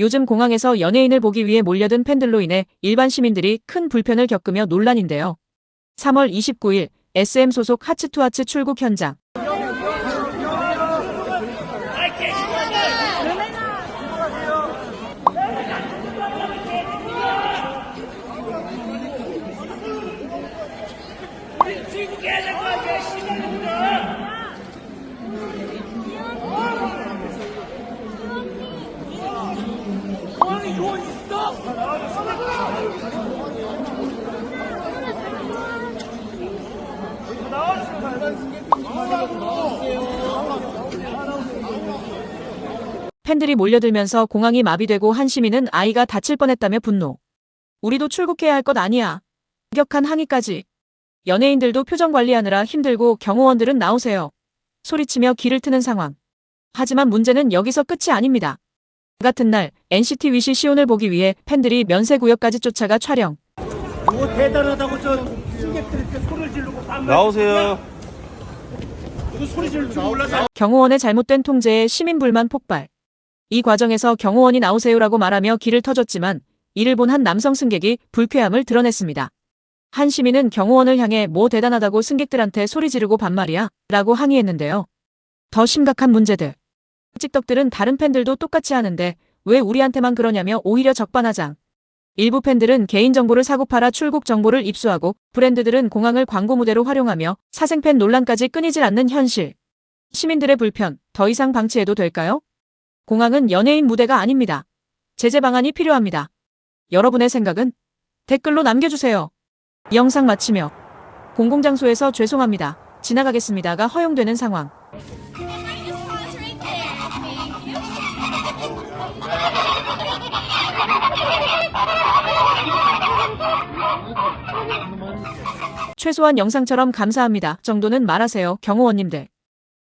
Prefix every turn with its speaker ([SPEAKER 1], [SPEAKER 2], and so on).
[SPEAKER 1] 요즘 공항에서 연예인을 보기 위해 몰려든 팬들로 인해 일반 시민들이 큰 불편을 겪으며 논란인데요. 3월 29일 SM 소속 하츠투하츠 출국 현장. 팬들이 몰려들면서 공항이 마비되고 한 시민은 아이가 다칠 뻔했다며 분노. 우리도 출국해야 할 것 아니야. 격한 항의까지. 연예인들도 표정 관리하느라 힘들고 경호원들은 나오세요. 소리치며 길을 트는 상황. 하지만 문제는 여기서 끝이 아닙니다. 같은 날 NCT 위시 시온을 보기 위해 팬들이 면세구역까지 쫓아가 촬영.
[SPEAKER 2] 이거 대단하다고 저 승객들이 이렇게 소리를 지르고 반말
[SPEAKER 3] 나오세요.
[SPEAKER 2] 소리 지를 줄 몰라서
[SPEAKER 1] 경호원의 잘못된 통제에 시민 불만 폭발. 이 과정에서 경호원이 나오세요라고 말하며 길을 터줬지만 이를 본 한 남성 승객이 불쾌함을 드러냈습니다. 한 시민은 경호원을 향해 뭐 대단하다고 승객들한테 소리 지르고 반말이야 라고 항의했는데요. 더 심각한 문제들. 찍덕들은 다른 팬들도 똑같이 하는데 왜 우리한테만 그러냐며 오히려 적반하장. 일부 팬들은 개인정보를 사고 팔아 출국 정보를 입수하고 브랜드들은 공항을 광고 무대로 활용하며 사생팬 논란까지 끊이질 않는 현실. 시민들의 불편, 더 이상 방치해도 될까요? 공항은 연예인 무대가 아닙니다. 제재 방안이 필요합니다. 여러분의 생각은 댓글로 남겨주세요. 이 영상 마치며 공공장소에서 죄송합니다. 지나가겠습니다가 허용되는 상황. 최소한 영상처럼 감사합니다 정도는 말하세요 경호원님들.